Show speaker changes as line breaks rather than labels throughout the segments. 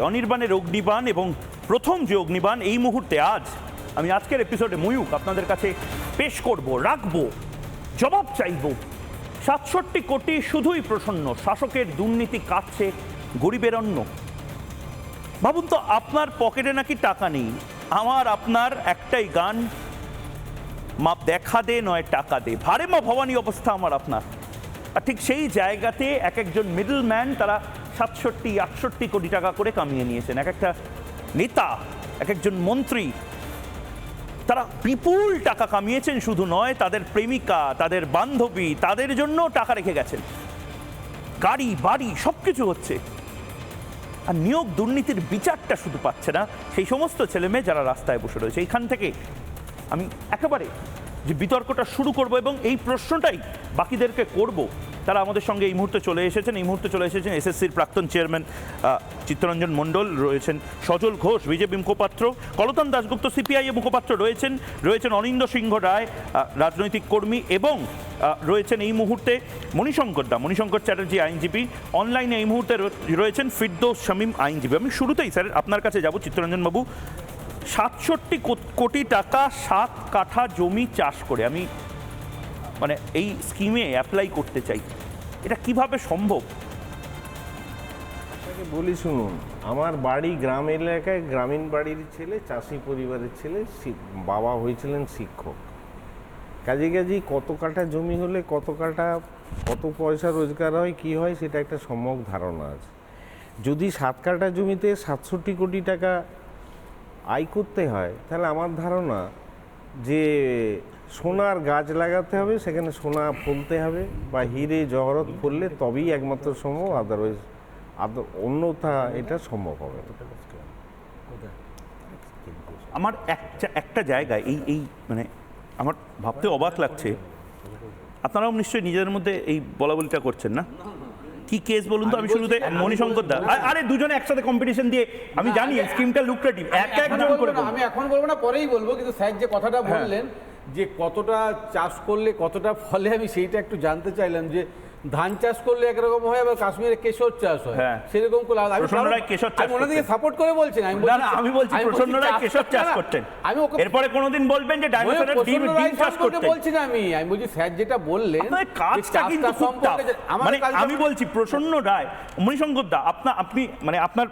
অনির্বাণের অগ্নিবাণ এবং প্রথম যে অগ্নিবাণ এই মুহূর্তে আজ। আমি আজকের এপিসোডে ময়ূক আপনাদের কাছে পেশ করব, রাখব, জবাব চাইব। সাতষট্টি কোটি শুধুই প্রসন্ন, শাসকের দুর্নীতি কাটছে গরিবের অন্ন। ভাবুন তো, আপনার পকেটে নাকি টাকা নেই, আমার, আপনার একটাই গান মা দেখা দে নয় টাকা দে। ভারে মা, ভবানী অবস্থা আমার আপনার। আর ঠিক সেই জায়গাতে এক একজন মিডল ম্যান তারা সাতষট্টি, আটষট্টি কোটি টাকা করে কামিয়ে নিয়েছেন। এক একটা নেতা, এক একজন মন্ত্রী, তারা বিপুল টাকা কামিয়েছেন, শুধু নয়, তাদের প্রেমিকা, তাদের বান্ধবী, তাদের জন্য টাকা রেখে গেছেন। গাড়ি, বাড়ি সব কিছু হচ্ছে। আর নিয়োগ দুর্নীতির বিচারটা শুধু পাচ্ছে না, সেই সমস্ত ছেলেমেয়ে যারা রাস্তায় বসে রয়েছে, এইখান থেকে আমি একেবারে যে বিতর্কটা শুরু করব এবং এই প্রশ্নটাই বাকিদেরকে করব। তারা আমাদের সঙ্গে এই মুহূর্তে চলে এসেছেন। এই মুহূর্তে চলে এসেছেন এসএসসির প্রাক্তন চেয়ারম্যান চিত্তরঞ্জন মণ্ডল, রয়েছেন সজল ঘোষ, বিজেপি মুখপাত্র, কলতান দাশগুপ্ত সিপিআইএ মুখপাত্র রয়েছেন রয়েছেন অনিন্দ সিংহ রায় রাজনৈতিক কর্মী এবং রয়েছেন এই মুহূর্তে মণিশঙ্কর দা, মণিশঙ্কর চ্যাটার্জি আইনজীবী। অনলাইনে এই মুহূর্তে রয়ে- রয়েছেন ফিরদৌস শামীম আইনজীবী। আমি শুরুতেই স্যার, আপনার কাছে যাব চিত্তরঞ্জন বাবু। সাতষট্টি কোটি টাকা সাত কাঠা জমি চাষ করে আমি মানে এই স্কিমে অ্যাপ্লাই করতে চাই। এটা কীভাবে সম্ভব?
বলি শুনুন, আমার বাড়ি গ্রাম এলাকায় গ্রামীণ বাড়ির ছেলে, চাষি পরিবারের ছেলে বাবা হয়েছিলেন শিক্ষক। কাজে কাজে কত কাঠা জমি হলে কত কাঠা কত পয়সা রোজগার হয়, কি হয়, সেটা একটা সম্যক ধারণা আছে। যদি সাত কাঠা জমিতে সাতষট্টি কোটি টাকা আয় করতে হয়, তাহলে আমার ধারণা যে সোনার গাছ লাগাতে হবে, সেখানে সোনা ফলতে হবে বা হিরে, জহরত ফললে তবেই একমাত্র সম্ভব আদারওয়াইজ আদার অন্যথা এটা সম্ভব হবে
আমার একটা একটা জায়গায় এই এই মানে আমার ভাবতে অবাক লাগছে। আপনারাও নিশ্চয়ই নিজেদের মধ্যে এই বলা বলিটা করছেন না? কি কেস বলুন তো? আমি শুরুতে মণিশঙ্কর দা। আরে দুজনে একসাথে কম্পিটিশন দিয়ে আমি জানি স্কিমটা লুক্রেটিভ এক
এক
একজন করে
আমি এখন বলব না পরেই বলব কিন্তু স্যার যে কথাটা বললেন যে কতটা চাষ করলে কতটা ফলে আমি সেইটা একটু জানতে চাইলাম যে ধান চাষ করলে একরকম হয় আবার কাশ্মীরে কেশর চাষ হয়?
হ্যাঁ।
সেরকম করে আলাদা- আমি
রায় কেশর চাষ
ওনাদেরকে সাপোর্ট করে বলছি না আমি
বলছি প্রসন্ন রায়
চাষ-
কেশর চাষ করতেন।
আমি
এরপরে কোনোদিন বলবেন যে ডাইনোসরের ডিম ডিম চাষ করতেন।
বলছি না আমি আমি বলছি স্যার যেটা বললেন
কাজটা কিন্তু খুব মানে আমি বলছি প্রসন্ন রায়। মণিশঙ্কর দা আপনা আপনি মানে আপনার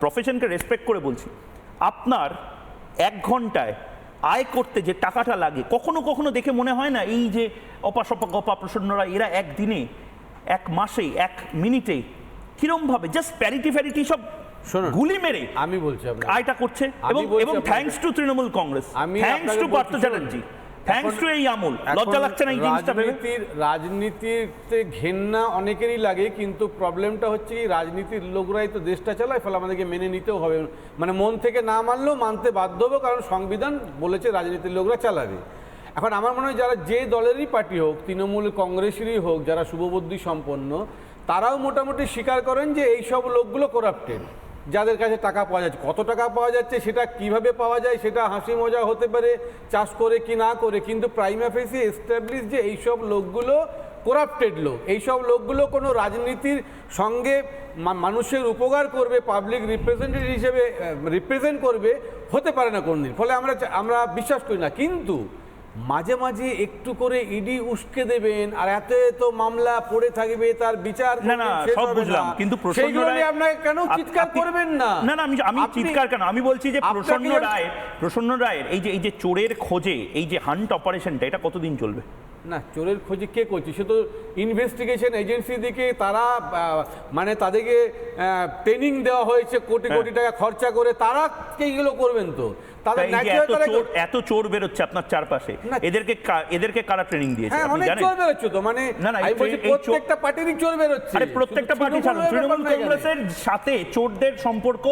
প্রফেশনকে রেসপেক্ট করে বলছি। আপনার এক ঘন্টায় আয় করতে যে টাকাটা লাগে কখনো কখনো দেখে মনে হয় না এই যে অপাসপা গপা প্রসন্নরা এরা একদিনে এক মাসে এক মিনিটে কিরমভাবে জাস্ট প্যারিটি ফ্যারিটি সব গুলি মেরে
আমি বলছি
আয়টা করছে এবং এবং থ্যাঙ্কস টু তৃণমূল কংগ্রেস।
আমি
thanks to Partha Chatterjee. Thanks to এই আমল। লজ্জা লাগছে না এই জিনিসটা
রাজনীতির রাজনীতিতে ঘেন্না অনেকেরই লাগে কিন্তু প্রবলেমটা হচ্ছে কি রাজনীতির লোকরাই তো দেশটা চালায় ফলে আমাদেরকে মেনে নিতেও হবে। মানে মন থেকে না মানলেও মানতে বাধ্য হব কারণ সংবিধান বলেছে রাজনীতির লোকরা চালাবে। এখন আমার মনে হয় যারা যে দলেরই পার্টি হোক তৃণমূল কংগ্রেসেরই হোক যারা শুভবুদ্ধি সম্পন্ন তারাও মোটামুটি স্বীকার করেন যে এইসব লোকগুলো করাপ্টেড যাদের কাছে টাকা পাওয়া যাচ্ছে, কত টাকা পাওয়া যাচ্ছে, সেটা কীভাবে পাওয়া যায়, সেটা হাসি মজা হতে পারে, চাষ করে কি না করে, কিন্তু প্রাইমা ফেসি এস্টাবলিশ যে এইসব লোকগুলো করাপ্টেড লোক, এইসব লোকগুলো কোনো রাজনীতির সঙ্গে মানুষের উপকার করবে পাবলিক রিপ্রেজেন্টেটিভ হিসেবে রিপ্রেজেন্ট করবে, হতে পারে না কোনদিন। ফলে আমরা আমরা বিশ্বাস করি না। কিন্তু মাঝে মাঝে একটু করে ইডি উস্কে দেবেন আর এত এত মামলা পড়ে থাকবে তার বিচার
না না সব বুঝলাম কিন্তু প্রসন্ন রায়
আপনাকে কেন চিৎকার করবেন না?
না না আমি আমি চিৎকার কেন? আমি বলছি যে প্রসন্ন রায় প্রসন্ন রায়ের এই যে এই যে চোরের খোঁজে এই যে হান্ট অপারেশনটা এটা কতদিন চলবে?
না চোরের খোঁজে কে করছে? সে তো ইনভেস্টিগেশন এজেন্সি দিকে তারা মানে তাদেরকে ট্রেনিং দেওয়া হয়েছে কোটি
হ্যাঁ।
কোটি টাকা খরচা করে তারা এইগুলো করবেন তো?
এত চোর বেরোচ্ছে আপনার চারপাশে এদেরকে এদেরকে কারা ট্রেনিং দিয়েছে
হ্যাঁ
আপনি
অনেক চোর বেরোচ্ছে তো মানে
না, না,
প্রত্যেকটা পার্টিরই চোর বেরোচ্ছে।
আরে প্রত্যেকটা পার্টি তৃণমূল
ব্যাপার না
কংগ্রেসের সাথে চোরদের সম্পর্ক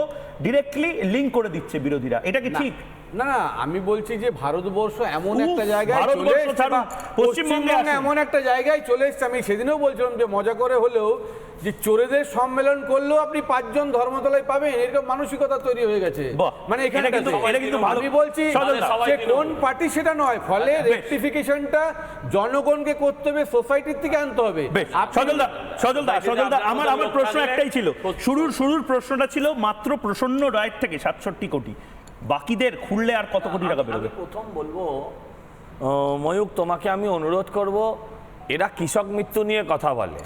ডিরেক্টলি লিঙ্ক করে দিচ্ছে বিরোধীরা এটা কি ঠিক?
না না আমি বলছি যে ভারতবর্ষ এমন একটা জায়গায় চলে
পশ্চিমবঙ্গে
এমন একটা জায়গায় চলে এসেছে। আমি সেদিনও বলছিলাম যে মজা করে হলেও যে চোরেদের সম্মেলন করলেও আপনি পাঁচজন ধর্মতলায় পাবেন এরকম মানসিকতা তৈরি হয়ে গেছে। মানে এখানে
কিন্তু-।
আমি বলছি সে কোন পার্টি সেটা নয় ফলে রেক্টিফিকেশনটা জনগণকে করতে হবে সোসাইটির থেকে আনতে হবে।
বেশ সজলদা সজলদা সজলদা আমার আমার প্রশ্ন একটাই ছিল। শুরুর শুরুর প্রশ্নটা ছিল মাত্র প্রসন্ন রায়ের থেকে সাতষট্টি কোটি। বাকিদের খুললে আর কত কোটি টাকা বেরোবে?
প্রথম বলব ময়ূক তোমাকে আমি অনুরোধ করব এরা কৃষক মৃত্যু নিয়ে কথা বলে।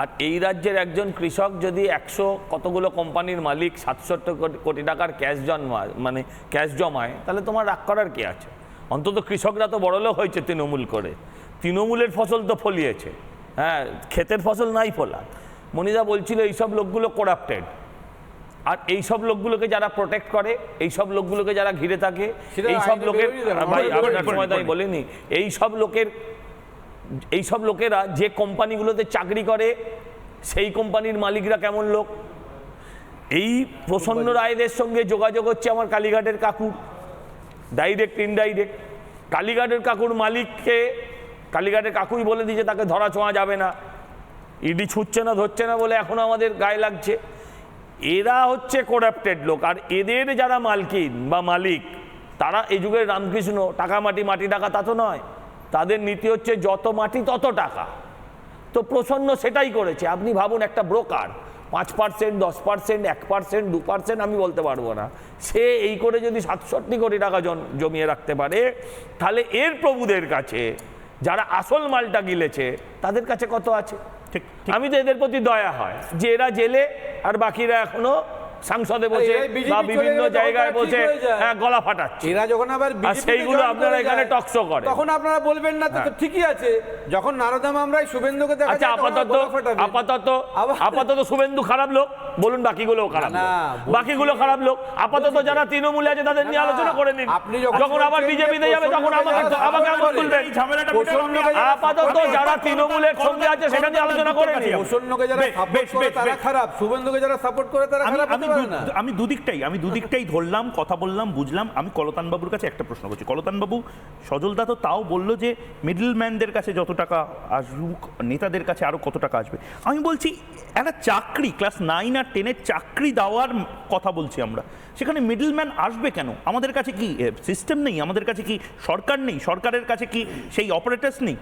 আর এই রাজ্যের একজন কৃষক যদি একশো কতগুলো কোম্পানির মালিক সাতষট্টি কোটি টাকার ক্যাশ জন্মায় মানে ক্যাশ জমায় তাহলে তোমার রাগ করার কি আছে? অন্তত কৃষকরা তো বড়লোক হয়েছে তৃণমূল করে। তৃণমূলের ফসল তো ফলিয়েছে। হ্যাঁ ক্ষেতের ফসল নাই ফলা মনিদা বলছিল এইসব লোকগুলো করাপ্টেড আর এই সব লোকগুলোকে যারা প্রোটেক্ট করে এই সব লোকগুলোকে যারা ঘিরে থাকে এই সব লোকের ভাই আপনার সময় তো আমি
বলিনি।
এই সব লোকের এই সব লোকেরা যে কোম্পানিগুলোতে চাকরি করে সেই কোম্পানির মালিকরা কেমন লোক? এই প্রসন্ন রায়দের সঙ্গে যোগাযোগ হচ্ছে আমার কালীঘাটের কাকুর। ডাইরেক্ট ইনডাইরেক্ট কালীঘাটের কাকুর মালিককে কালীঘাটের কাকুই বলে দিয়েছে তাকে ধরা ছোঁয়া যাবে না। ইডি ছুটছে না ধরছে না বলে এখনও আমাদের গায়ে লাগছে। এরা হচ্ছে করাপ্টেড লোক। আর এদের যারা মালকিন বা মালিক, তারা এই যুগের রামকৃষ্ণ, টাকা, মাটি মাটি, টাকা, তা তো নয়। তাদের নীতি হচ্ছে যত মাটি, তত টাকা। তো প্রসন্ন সেটাই করেছে। আপনি ভাবুন, একটা ব্রোকার পাঁচ পার্সেন্ট দশ পার্সেন্ট এক পার্সেন্ট দু পার্সেন্ট আমি বলতে পারব না। সে এই করে যদি সাতষট্টি কোটি টাকা জমিয়ে রাখতে পারে, তাহলে এর প্রভুদের কাছে যারা আসল মালটা গিলেছে, তাদের কাছে কত আছে? আমি তো এদের প্রতি দয়া হয়। যে এরা জেলে আর বাকিরা এখনও সংসদে বসে বা বিভিন্ন জায়গায় বসে
হয়ে।
হ্যাঁ, গলা ফাটাচ্ছে।
এরা যখন আবার
সেইগুলো আপনারা এখানে show করেন।
তখন আপনারা বলবেন না তো তো ঠিকই আছে। যখন নারদা মামরাই শুভেন্দুকে দেখা
আচ্ছা আপাতত আপাতত আপাতত শুভেন্দু খারাপ লোক বলুন বাকিগুলো খারাপ
না,
লোক। বাকিগুলো খারাপ লোক। আপাতত যারা তৃণমূলে আছে তাদের নিয়ে আলোচনা করে নিন।
আপনি যখন
আবার
যে
বিজেপিতে যাবে তখন আমাকে আমাকে আঙুল তুলবেন। আপাতত যারা তৃণমূলের সঙ্গে আছে সেটা নিয়ে আলোচনা করে নিন।
প্রসন্নকে যারা সাপোর্ট করে তারা খারাপ। শুভেন্দুকে যারা সাপোর্ট করে তারা খারাপ।
আমি দুদিকটাই আমি দুদিকটাই ধরলাম কথা বললাম বুঝলাম। আমি কলতান বাবুর কাছে একটা প্রশ্ন করছি। কলতান বাবু সজলদা তো তাও বলল যে মিডল ম্যানদের কাছে যত টাকা আসুক নেতাদের কাছে আরও কত টাকা আসবে। আমি বলছি একটা চাকরি ক্লাস নাইন আর টেনের চাকরি দেওয়ার কথা বলছি আমরা। সেখানে মিডল ম্যান আসবে কেন? আমাদের কাছে কি সিস্টেম নেই? আমাদের কাছে কি সরকার নেই? সরকারের কাছে কি সেই অপারেটার্স নেই?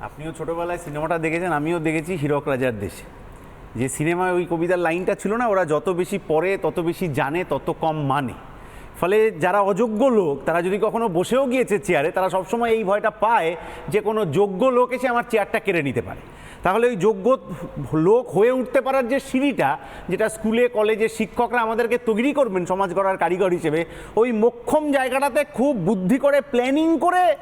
আপনিও ছোটবেলায় সিনেমাটা দেখেছেন আমিও দেখেছি হীরক রাজার দেশে। যে সিনেমায় ওই কবিতার লাইনটা ছিল না, ওরা যত বেশি পড়ে, তত বেশি জানে, তত কম মানে। ফলে যারা অযোগ্য লোক, তারা যদি কখনো বসেও গিয়েছে চেয়ারে, তারা সবসময় এই ভয়টা পায় যে কোনো যোগ্য লোক এসে আমার চেয়ারটা কেড়ে নিতে পারে। তাহলে ওই যোগ্য লোক হয়ে উঠতে পারার যে সিঁড়িটা, যেটা স্কুলে, কলেজে শিক্ষকরা আমাদেরকে তৈরি করবেন সমাজ গড়ার কারিগর হিসেবে, ওই মোক্ষম জায়গাটাতে খুব বুদ্ধি করে প্ল্যানিং করে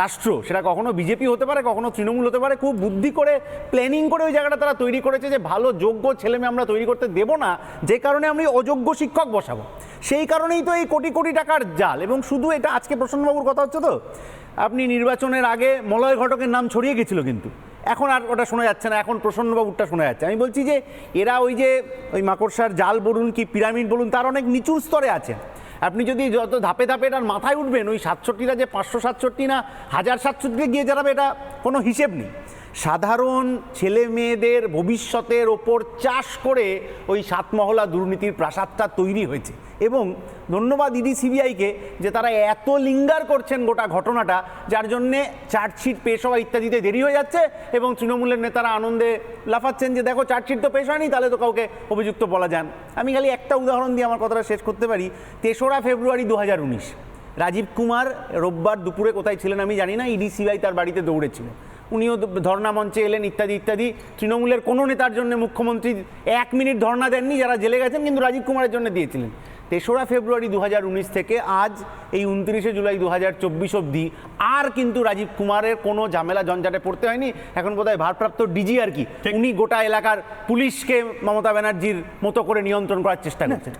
রাষ্ট্র, সেটা কখনো বিজেপি হতে পারে, কখনো তৃণমূল হতে পারে, খুব বুদ্ধি করে প্ল্যানিং করে ওই জায়গাটা তারা তৈরি করেছে যে ভালো, যোগ্য ছেলেমেয়ে আমরা তৈরি করতে দেব না, যে কারণে আমি অযোগ্য শিক্ষক বসাবো। সেই কারণেই তো এই কোটি কোটি টাকার জাল, এবং শুধু এটা আজকে প্রসন্নবাবুর কথা হচ্ছে তো, আপনি নির্বাচনের আগে মলয় ঘটকের নাম ছড়িয়ে গেছিল কিন্তু। এখন আর ওটা শোনা যাচ্ছে না, এখন প্রসন্নবাবুরটা শোনা যাচ্ছে। আমি বলছি যে, এরা ওই যে ওই মাকড়সার জাল বলুন কি, পিরামিড বলুন, তার অনেক নিচুর স্তরে আছে। আপনি যদি যত ধাপে ধাপে এটার মাথায় উঠবেন, ওই সাতষট্টিটা যে পাঁচশো সাতষট্টি না, হাজার সাতষট্টিতে গিয়ে যাবে এটা কোনো হিসেব নেই। সাধারণ ছেলে মেয়েদের ভবিষ্যতের ওপর চাষ করে ওই সাতমহলা দুর্নীতির প্রাসাদটা তৈরি হয়েছে। এবং ধন্যবাদ ইডি সিবিআইকে যে তারা এত লিঙ্গার করছেন গোটা ঘটনাটা, যার জন্যে চার্জশিট পেশ হওয়া ইত্যাদিতে দেরি হয়ে যাচ্ছে এবং তৃণমূলের নেতারা আনন্দে লাফাচ্ছেন যে, দেখো, চার্জশিট তো পেশ হয়নি, তাহলে তো কাউকে অভিযুক্ত বলা যান। আমি খালি একটা উদাহরণ দিয়ে আমার কথাটা শেষ করতে পারি। তেসরা ফেব্রুয়ারি দু হাজার উনিশ, রাজীব কুমার রোববার দুপুরে কোথায় ছিলেন আমি জানি না, ইডি সিবিআই তার বাড়িতে দৌড়েছিল। উনিও ধর্ণা মঞ্চে এলেন ইত্যাদি ইত্যাদি। তৃণমূলের কোনো নেতার জন্য মুখ্যমন্ত্রী এক মিনিট ধর্ণা দেননি যারা জেলে গেছেন কিন্তু রাজীব কুমারের জন্য দিয়েছিলেন। তেসরা ফেব্রুয়ারি দু হাজার উনিশ থেকে আজ এই উনত্রিশে জুলাই দু হাজার চব্বিশ অব্দি আর কিন্তু রাজীব কুমারের কোনো ঝামেলা জঞ্জাটে পড়তে হয়নি। এখন বোধহয় ভারপ্রাপ্ত ডিজি আর কি উনি গোটা এলাকার পুলিশকে মমতা ব্যানার্জির মতো করে নিয়ন্ত্রণ করার চেষ্টা করছেন।